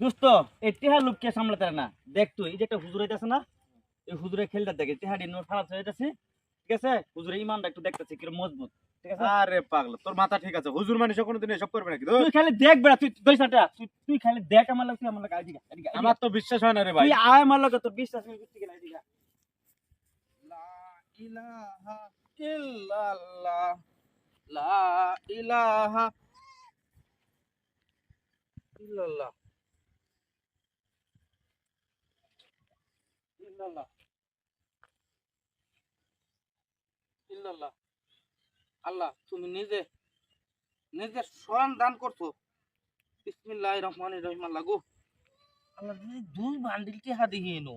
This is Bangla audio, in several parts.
দোস্ত এই টেহা লোক কে সামলাতে না। দেখ তুই এই যে একটা হুজুর হইতেছে না এই হুজুরের খেলটা দেখে টেহাডি নোট হয়ে যাচ্ছে ঠিক আছে? হুজুরের ইমানটা একটু দেখতেছে কিরম মজবুত আরে পাগলা তোর মাথা ঠিক আছে হুজুর মানুষ কোনোদিন এসব করবে নাকি তুই খালি দেখ বেড়া তুই দুই সাটা তুই তুই খালি দেখ আমার আমার তো বিশ্বাস হয় না রে ভাই। তুই আয় আমার তোর বিশ্বাস করতে গেলে লা ইলাহা ইল্লাল্লাহ লা ইলাহা ইল্লাল্লাহ। ইল্লাল্লাহ ইল্লাল্লাহ আল্লাহ তুমি নিজে নিজে স্মরণ দান করছ। বিসমিল্লাহ রহমান রহিম আল্লাহ গো। আল্লাহ তুমি দুই বান্ডিল টিহা দিয়ে এনো।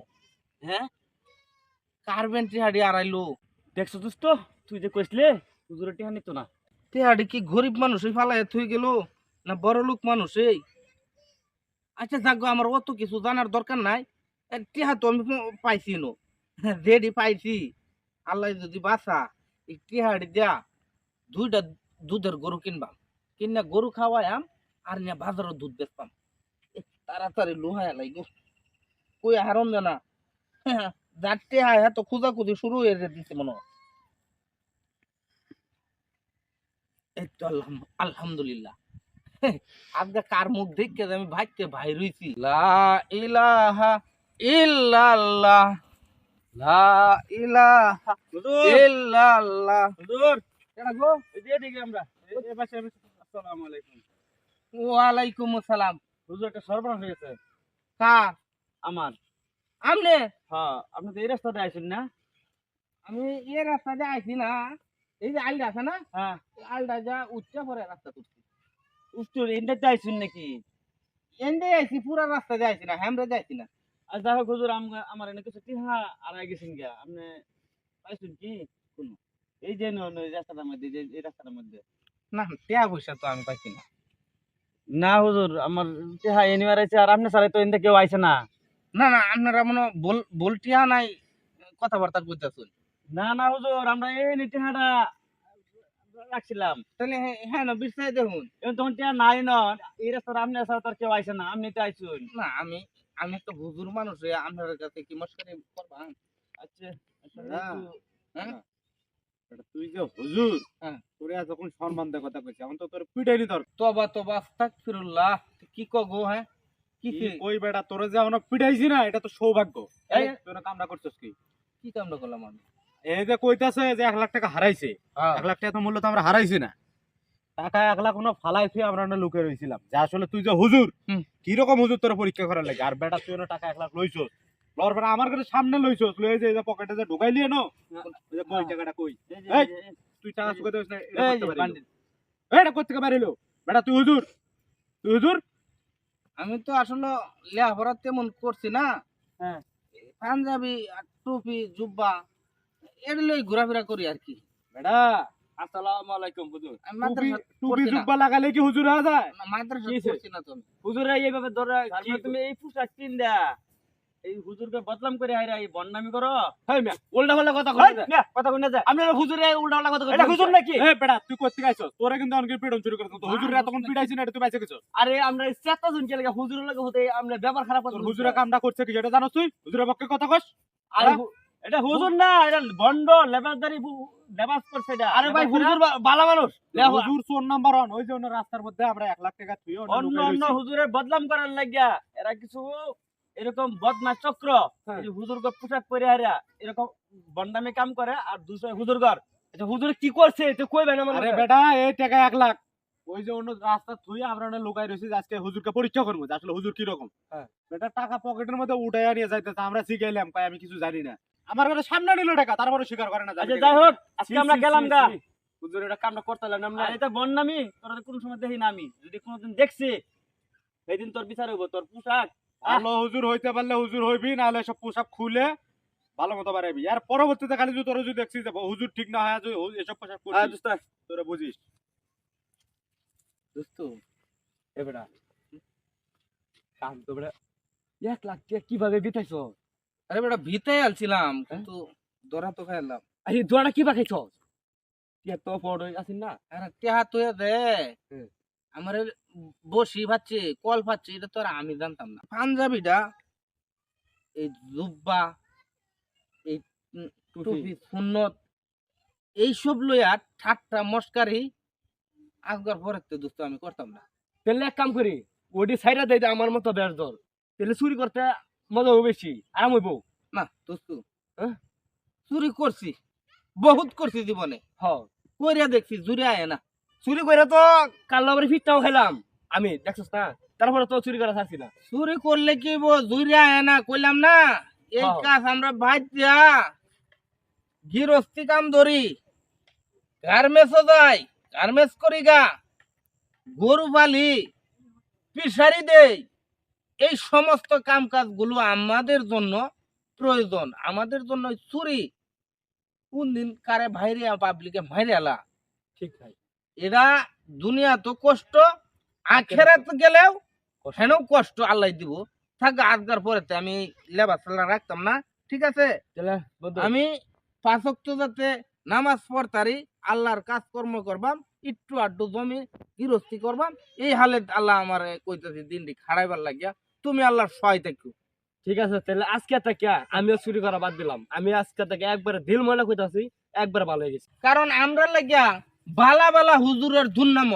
হ্যাঁ? আড়াইলো? দেখছ তুই যে কইসলে হুজুরের টেহা নিত না। তে হাড়ি কি গরিব মানুষ এই ফালাই থই গেল না বড় লোক মানুষ এই আচ্ছা যাক আমার অত কিছু জানার দরকার নাই। আমি পাইছি নো পাইছি। যদি দুইটা দুধের গরু কিনবাম। কিনা গরু খাওয়ায়াম আর বাজারও দুধ বেচতাম তাড়াতাড়ি লোহায়া কই হারম জানা যার টেহা হ্যাঁ তো খুঁজাখুঁজি শুরু হয়ে দিচ্ছে মনে হয়। আলহামদুলিল্লাহ। আজকে কার মুখ দেখে আমি ভাইতে ভাই রইছি লা ইলাহা ইল্লাল্লাহ। লা ইলাহা ইল্লাল্লাহ। হুজুর। কেডা গো? এই এদিকে আমরা এই এই পাশে আসসালামু আলাইকুম। ওয়ালাইকুম আসসালাম। হুজুর একটা সর্বনাশ হয়ে গেছে। কার? আমার। আমনে? হ্যাঁ আপনি তো এই রাস্তাতে আইছেন না? আমি এ রাস্তা দিয়ে আইছি না। এই যে আলডা আছে না? হ্যাঁ। এই আলডা যা উচ্চা পরে রাস্তা তুলছি উচ্চ ইন্টারতে আইছেন নাকি? এন্ডে আইছি পুরা রাস্তা দিয়ে আইছি না হ্যামরে যাইছি না। আর যাই হোক হুজুর আমার এনে কিছু টিহা আর আই গেছেন গিয়া। আপনি পাইছেন কি কোন? এই যে ন- ন- এই রাস্তাটার মধ্যে যে এই রাস্তাটার মধ্যে। না টেয়া পয়সা তো আমি পাইছি না। না হুজুর আমার টিহা এনিবার আইছে আর আপনি সারাই তো এনতে কেউ আইছে না। না না আপনারা মনে হয় বল বলটিয়া নাই কথাবার্তা কইতাছুন। না না হুজুর আমরা এই নি টিহাটা রাখছিলাম। তাহলে হ্যাঁ না বিশ্বাস দেখুন। তখন টিহা নাই ন এই রাস্তাটা আপনি ছাড়া তো আর কেউ আইছে না আপনি তো আইছুন। না আমি আমি একটা হুজুর মানুষ হয়ে আপনার কাছে কি মস্কারি করবা? আচ্ছা হ্যাঁ। তুই যে হুজুর হ্যাঁ। তোরে যখন সম্মান দিয়ে কথা কইছি এখন তো তোর পিটাইনি তোর। তবা তবা আস্তাগফিরুল্লাহ কি কগো হ্যাঁ? কি কই বেটা তোরে যে এখন পিটাইছি না এটা তো সৌভাগ্য। এই তোর কামটা করছিস কি? কি কামটা করলাম আমি? এই যে কইতাছে যে এক লাখ টাকা হারাইছে। এক লাখ টাকা তো মূল্য তো আমরা হারাইছি না। টাকা এক লাখ কোনো ফালাইছি আমরা না লুকে রইছিলাম। যে আসলে তুই যে হুজুর। কীরকম হুজুর তোর পরীক্ষা করার লাগে? আর বেটা তুই টাকা এক লাখ লইছস। লওয়ার পরে আমার কাছে সামনে লইছস। লই যে পকেটে যে ঢুকাইলি না? ওই যে কই টাকাটা এই তুই টাকা না এটা করতে পারিলো। বেটা তুই হুজুর তুই হুজুর? আমি তো আসলে লেখাপড়া তেমন করছি না। হ্যাঁ। পাঞ্জাবি টুপি জুব্বা এটা লই ঘোরাফেরা করি আর কি। বেটা আসসালামু আলাইকুম হুজুর। টুপি মাদ্রাসা টুপি পড়ছি না। জুব্বা লাগালে কি হুজুর হওয়া যায়? মাদ্রাসা কিসে? না তুমি। হুজুরে এইভাবে ধরে কি- কি তুমি এই পোশাক কিন দেয়া এই হুজুরকে বদনাম করে হাইরা এই বদনামি করো। হেই মিয়া উল্টা পাল্টা কথা কই না মিয়া, কথা কইনা যায় আপনারা হুজুরে উল্টা উল্টা কথা এটা হুজুর নাকি? এ বেটা তুই করতে গাইছস তোরা কিন্তু অনেক পিড়ন চুরি করছিস তো হুজুরে না এটা তুই বাইছে গেছস আরে আমরা চেতা জন কে লাগে হুজুরের লাগে হতে আমরা ব্যাপার খারাপ তোর হুজুরে কামটা করছে কি যেটা জানোস তুই? হুজুরের পক্ষে কথা কস। আরে হু- এটা হুজুর না এটা বন্ড লেবাসদারি লেবাস করছে এটা। আরে ভাই হুজুর বা- মানুষ। হুজুর চোর নাম্বার ওয়ান ওই যে রাস্তার মধ্যে আমরা এক লাখ টাকা তুই অন্য অন্য হুজুরের বদনাম করার লাগিয়া এরা কিছু এরকম বদমাস চক্র হ্যাঁ। এই যে হুজুরকে পোশাক পরে হারা এরকম বন্ডামি কাম করে আর দুসরা হুজুরগর আচ্ছা হুজুর কি করছে? আরে বেটা এই টাকা এক লাখ। ওই যে অন্য রাস্তা থুই আমরা অনেক লুকাই রয়েছি আজকে হুজুরকে পরীক্ষা করব আসলে হুজুর কি রকম হ্যাঁ। বেটা টাকা পকেটের মধ্যে উঠাইয়া নিয়ে যাইতেছে আমরা শিখাইলাম কই আমি কিছু জানি না। আমার কাছে সামনে নিল টাকা তারপরে স্বীকার করে না আচ্ছা যাই হোক আজকে আমরা গেলাম গা। হুজুর এটা কামটা করতে হলাম আমরা এটা বন্ডামি তোরা তো কোনো সময় দেখি না আমি। যদি কোনোদিন দেখছি সেদিন তোর বিচার হইব তোর পোশাক। ভালো হুজুর হইতে পারলে হুজুর হইবি নাহলে সব পোশাক খুলে ভালো মতো বাড়াবি আর পরবর্তীতে খালি যদি তোর যদি দেখছিস যে হুজুর ঠিক না হয় এসব পোশাক দোস্ত। তোরা বুঝিস। দোস্ত কাম তো এক লাখ কীভাবে বিতাইছ? আরে বেটা ভিতে আলছিলাম কিন্তু দরা তো খাইলাম আরে দোয়াটা কিবা খাইছ? টিয়া তো পড় আসিন না। আরে টেহা তুই দে। আমার বসি পাচ্ছে কল পাচ্ছে এটা তো আর আমি জানতাম না। পাঞ্জাবিটা এই জুব্বা এই টুপি। সুন্নত এইসব লইয়া ঠাট্টা মস্কারি আসগার পরে তো দোস্ত আমি করতাম না। তাহলে এক কাম করি ওটি সাইডা দেয় আমার মতো বেশ দর তাহলে চুরি করতে মজা হবে বেশি আরাম হইব। না দোস্ত। হ্যাঁ? চুরি করছি বহুত করছি জীবনে। হ করিয়া দেখছি জুড়ে আয় না। চুরি করে তো কাল আবার ফিটটাও খেলাম। আমি দেখছিস না? তারপরে তো চুরি করা থাকছি না। চুরি করলে কি জুড়ে আয় না কইলাম না? এই হ্যাঁ। কাজ আমরা দিয়া গৃহস্থী কাম ধরি। গার্মেন্টসও যাই গার্মেন্টস করি গা। গরু পালি ফিশারি দেই। এই সমস্ত কাম কাজগুলো আমাদের জন্য প্রয়োজন। আমাদের জন্য চুরি। কোন দিন কারে ভাইরে পাবলিকে ভাইরে আলা। ঠিক ভাই। এরা দুনিয়া তো কষ্ট আখেরাত গেলেও হেনেও কষ্ট আল্লাহ দিব। থাক আজকার পরেতে আমি লেবার সালা রাখতাম না। ঠিক আছে? আমি পাঁচক্ত যাতে নামাজ পড়তারি আল্লাহর কাজকর্ম করবাম একটু আড্ডু জমি গৃহস্থী করবাম এই হালে আল্লাহ আমার কইতেছি দিনটি খাড়াইবার লাগিয়া তুমি আল্লাহর সহায় থাকো। ঠিক আছে তাহলে আজকে থেকে আমিও চুরি করা বাদ দিলাম। আমি আজকে থেকে একবারে দিল ময়লা কইতাছি একবার ভালো হয়ে গেছি। কারণ আমরা লাগিয়া বালা বালা হুজুরের দুর্নাম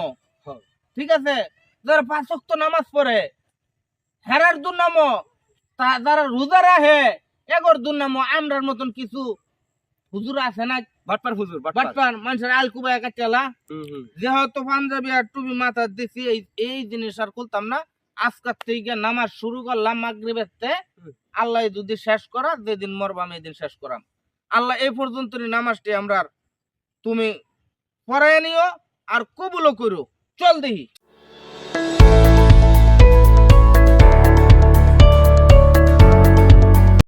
হ্যাঁ। ঠিক আছে? যারা পাঁচক্ত নামাজ পড়ে হেরার দুর্নাম তা যারা রোজা রাখে এগর দুর্নাম আমরার মতন কিছু হুজুর আছে না বাটপার হুজুর বাটপার। মানুষের কাটিয়ালা। হুম হুম। যেহেতু পাঞ্জাবি আর টুপি মাথা দিছি এই এই জিনিস আর খুলতাম না। আজকার থেকে নামাজ শুরু করলাম মাগরিবের তে। আল্লাহ যদি শেষ করা যেদিন মরবা আমি এদিন শেষ করাম। আল্লাহ এই পর্যন্ত নামাজটি আমরা তুমি পড়ায় নিও আর কবুলও করো। চল দেখি।